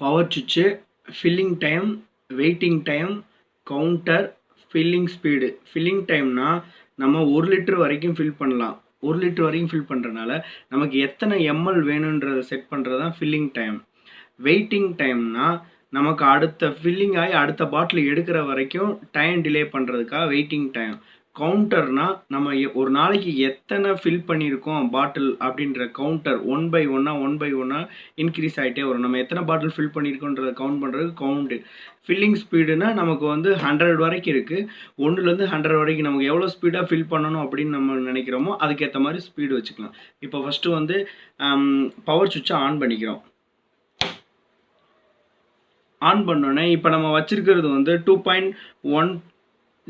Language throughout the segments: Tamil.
பவர் சுவிட்சு filling time waiting time counter filling speed filling டைம்னா நம்ம ஒரு லிட்டர் வரைக்கும் ஃபில் பண்ணலாம். ஒரு லிட்டர் வரைக்கும் ஃபில் பண்ணுறனால நமக்கு எத்தனை எம்எல் வேணுன்றதை செட் பண்ணுறது தான் ஃபில்லிங் டைம் வெயிட்டிங் டைம்னா நமக்கு அடுத்த ஃபில்லிங் ஆகி அடுத்த பாட்டில் எடுக்கிற வரைக்கும் டைம் டிலே பண்ணுறதுக்காக வெயிட்டிங் டைம் கவுண்டர்னா நம்ம எ- ஒரு நாளைக்கு எத்தனை ஃபில் பண்ணியிருக்கோம் பாட்டில் அப்படின்ற கவுண்டர் ஒன் பை ஒன்னாக ஒன் பை ஒன்னாக இன்க்ரீஸ் ஆகிட்டே வரும். நம்ம எத்தனை பாட்டில் ஃபில் பண்ணியிருக்கோன்றத கவுண்ட் பண்ணுறது கவுண்டு ஃபில்லிங் ஸ்பீடுனா நமக்கு வந்து ஹண்ட்ரட் வரைக்கும் இருக்குது ஒன்றுலேருந்து ஹண்ட்ரட் வரைக்கும் நமக்கு எவ்வளோ ஸ்பீடாக ஃபில் பண்ணணும் அப்படின்னு நம்ம நினைக்கிறோமோ அதுக்கேற்ற மாதிரி ஸ்பீடு வச்சுக்கலாம். இப்போ ஃபஸ்ட்டு வந்து பவர் சுவிட்சை ஆன் பண்ணிக்கிறோம். ஆன் பண்ணோன்னே இப்போ நம்ம வச்சுருக்கிறது வந்து டூ பாயிண்ட் ஒன்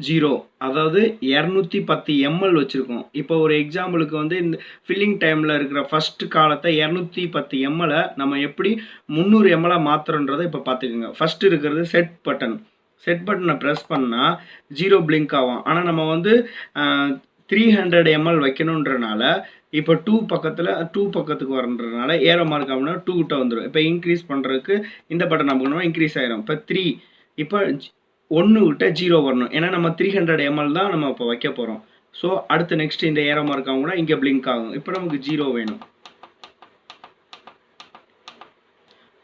ஜீரோ. அதாவது இரநூத்தி பத்து எம்எல் வச்சுருக்கோம். இப்போ ஒரு எக்ஸாம்பிளுக்கு வந்து இந்த ஃபில்லிங் டைமில் இருக்கிற ஃபர்ஸ்ட் காலத்தை இரநூத்தி பத்து எம்எலை நம்ம எப்படி முந்நூறு எம்எலாக மாற்றுறன்றதை இப்போ பார்த்துக்குங்க. ஃபர்ஸ்ட் இருக்கிறது செட் பட்டன் செட் பட்டனை ப்ரெஸ் பண்ணால் ஜீரோ பிளிங்க் ஆகும். ஆனால் நம்ம வந்து த்ரீ ஹண்ட்ரட் எம்எல் வைக்கணுன்றனால இப்போ டூ பக்கத்தில் டூ பக்கத்துக்கு வரன்றதுனால ஏரோ மார்க் அப்படின்னா டூ கிட்ட வந்துடும் இப்போ இன்க்ரீஸ் பண்ணுறதுக்கு இந்த பட்டன் நம்ம இன்க்ரீஸ் ஆகிரும் இப்போ த்ரீ இப்போ ஒன்று விட்ட ஜீரோ வரணும். ஏன்னா நம்ம த்ரீ ஹண்ட்ரட் எம்எல் தான் நம்ம இப்போ வைக்க போகிறோம் ஸோ அடுத்து நெக்ஸ்ட் இந்த ஏரமாக மார்க் கூட இங்கே பிளிங்க் ஆகும். இப்போ நமக்கு ஜீரோ வேணும்.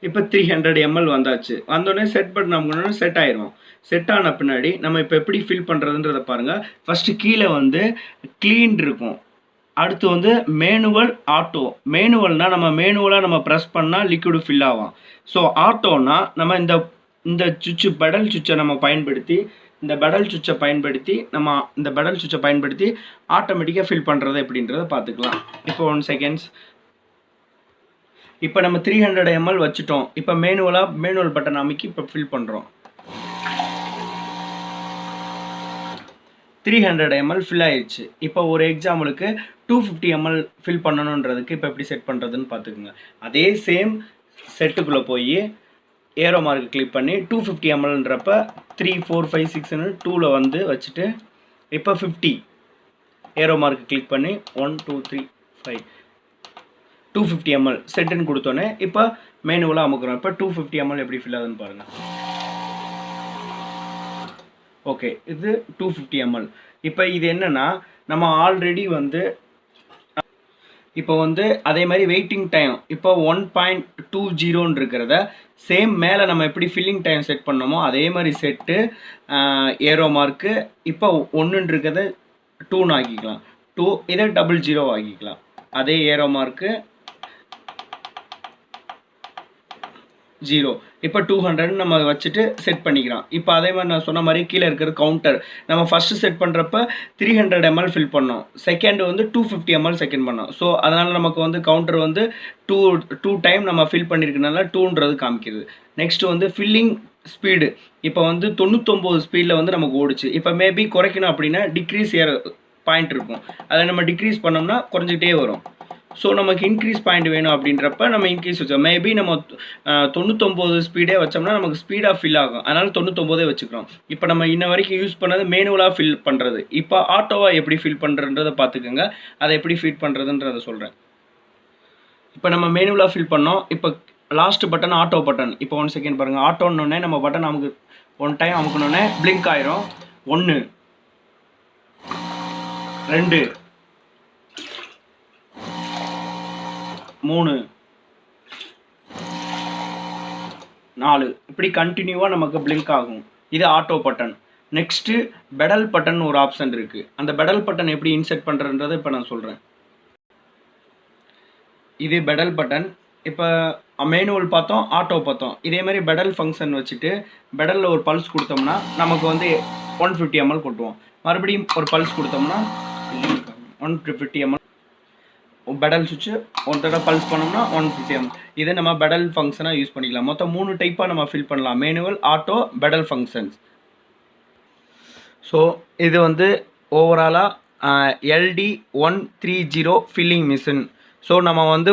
இப்போ த்ரீ ஹண்ட்ரட் எம்எல் வந்தாச்சு. வந்தோடனே செட் பட்டன் செட் ஆயிரும். செட் ஆன பின்னாடி நம்ம இப்போ எப்படி ஃபில் பண்ணுறதுன்றத பாருங்கள் ஃபஸ்ட்டு கீழே வந்து க்ளீன் இருக்கும். அடுத்து வந்து மேனுவல் ஆட்டோ மேனுவல்னால் நம்ம மேனுவலாக நம்ம ப்ரெஸ் பண்ணால் லிக்விடு ஃபில் ஆகும். ஸோ ஆட்டோன்னா நம்ம இந்த இந்த சுவிட்சு பெடல் சுவிட்சை நம்ம பயன்படுத்தி இந்த பெடல் சுவிட்சை பயன்படுத்தி நம்ம இந்த பெடல் சுவிட்சை பயன்படுத்தி ஆட்டோமேட்டிக்காக ஃபில் பண்ணுறது எப்படின்றத பார்த்துக்கலாம். இப்போ ஒன் செகண்ட்ஸ் இப்போ நம்ம த்ரீ ஹண்ட்ரட் எம்எல் வச்சுட்டோம். இப்போ மேனுவலாக மேனுவல் பட்டன் அமைக்கி இப்போ ஃபில் பண்ணுறோம் த்ரீ ஹண்ட்ரட் எம்எல் ஃபில் ஆயிடுச்சு இப்போ ஒரு எக்ஸாம்பிளுக்கு டூ ஃபிஃப்டி எம்எல் ஃபில் பண்ணணுன்றதுக்கு இப்போ எப்படி செட் பண்ணுறதுன்னு பார்த்துக்குங்க. அதே சேம் செட்டுக்குள்ளே போய் ஏரோ மார்க் கிளிக் பண்ணி டூ ஃபிஃப்டி எம்எல்ன்றப்ப த்ரீ ஃபோர் ஃபைவ் சிக்ஸ்னு டூவில் வந்து வச்சுட்டு இப்போ ஃபிஃப்டி ஏரோ மார்க் கிளிக் பண்ணி one two three five two fifty ML செட்டுன்னு கொடுத்தோன்னே இப்போ மேனுவலாக அமுக்குறோம். இப்போ டூ ஃபிஃப்டி எம்எல் எப்படி ஃபில் ஆகுதுன்னு பாருங்கள் ஓகே இது டூ ஃபிஃப்டி எம்எல் இப்போ இது என்னென்னா நம்ம ஆல்ரெடி வந்து இப்போ வந்து அதே மாதிரி வெயிட்டிங் டைம் இப்போ ஒன் பாயிண்ட் டூ ஜீரோன்னு இருக்கிறத சேம் மேலே நம்ம எப்படி ஃபில்லிங் டைம் செட் பண்ணோமோ அதே மாதிரி செட்டு ஏரோ மார்க்கு இப்போ ஒன்றுன்னு இருக்கிறத டூன்னு ஆக்கிக்கலாம். டூ இதை டபுள் ஜீரோ ஆக்கிக்கலாம். அதே ஏரோ மார்க்கு ஜீரோ இப்போ டூ ஹண்ட்ரட்னு நம்ம வச்சுட்டு செட் பண்ணிக்கலாம் இப்போ அதே மாதிரி நான் சொன்ன மாதிரி கீழே இருக்கிற கவுண்டர் நம்ம ஃபஸ்ட்டு செட் பண்ணுறப்ப த்ரீ ஹண்ட்ரட் எம்எல் ஃபில் பண்ணோம். செகண்ட் வந்து டூ ஃபிஃப்டி எம்எல் செகண்ட் பண்ணோம். ஸோ அதனால் நமக்கு வந்து கவுண்டர் வந்து டூ டூ டைம் நம்ம ஃபில் பண்ணியிருக்கனால டூன்றது காமிக்குது. நெக்ஸ்ட் வந்து ஃபில்லிங் ஸ்பீடு இப்போ வந்து தொண்ணூத்தொம்பது ஸ்பீடில் வந்து நமக்கு ஓடுச்சு. இப்போ மேபி குறைக்கணும் அப்படின்னா டிக்ரீஸ் ஏற பாயிண்ட் இருக்கும். அதை நம்ம டிக்ரீஸ் பண்ணோம்னா குறைஞ்சிக்கிட்டே வரும். ஸோ நமக்கு இன்க்ரீஸ் பாயிண்ட் வேணும் அப்படின்றப்ப நம்ம இன்க்ரீஸ் வச்சோம் மேபி நம்ம தொண்ணூத்தொம்போது ஸ்பீடே வச்சோம்னா நமக்கு ஸ்பீடாக ஃபில் ஆகும். அதனால் தொண்ணூத்தொம்போதே வச்சுக்கிறோம். இப்போ நம்ம இன்ன வரைக்கும் யூஸ் பண்ணது மேனுவலாக ஃபில் பண்ணுறது இப்போ ஆட்டோவாக எப்படி ஃபில் பண்ணுறன்றதை பார்த்துக்கோங்க. அதை எப்படி ஃபில் பண்ணுறதுன்றதை சொல்கிறேன் இப்போ நம்ம மேனுவலாக ஃபில் பண்ணோம். இப்போ லாஸ்ட் பட்டன் ஆட்டோ பட்டன் இப்போ ஒன் செகண்ட் பாருங்கள் ஆட்டோன்னொடனே நம்ம பட்டன் நமக்கு ஒன் டைம் அமுக்கணுன்னே பிளிங்க் ஆயிரும். ஒன்று ரெண்டு மூணு. நாலு. இப்படி கண்டினியூவாக நமக்கு பிளிங்க் ஆகும். இது auto button next pedal button ஒரு ஆப்ஷன் இருக்குது அந்த பெடல் பட்டன் எப்படி இன்செர்ட் பண்ணுறன்றதை இப்போ நான் சொல்கிறேன் இது பெடல் பட்டன் இப்போ மேனுவல் பார்த்தோம் ஆட்டோ பார்த்தோம். இதே மாதிரி பெடல் ஃபங்க்ஷன் வச்சுட்டு பெடலில் ஒரு பல்ஸ் கொடுத்தோம்னா நமக்கு வந்து ஒன் ஃபிஃப்டி எம்எல் கொட்டுவோம். மறுபடியும் ஒரு பல்ஸ் கொடுத்தோம்னா ஒன் ஃபிஃப்டி எம்எல் பெடல் சுவிட்சு ஒன் தடவை பல்ஸ் பண்ணோம்னா ஒன் ஃபிஃப்டி எம் இதை நம்ம பெடல் ஃபங்க்ஷனாக யூஸ் பண்ணிக்கலாம். மொத்தம் மூணு டைப்பாக நம்ம ஃபில் பண்ணலாம். Manual auto pedal functions so இது வந்து ஓவராலாக LT one three zero filling machine so நம்ம வந்து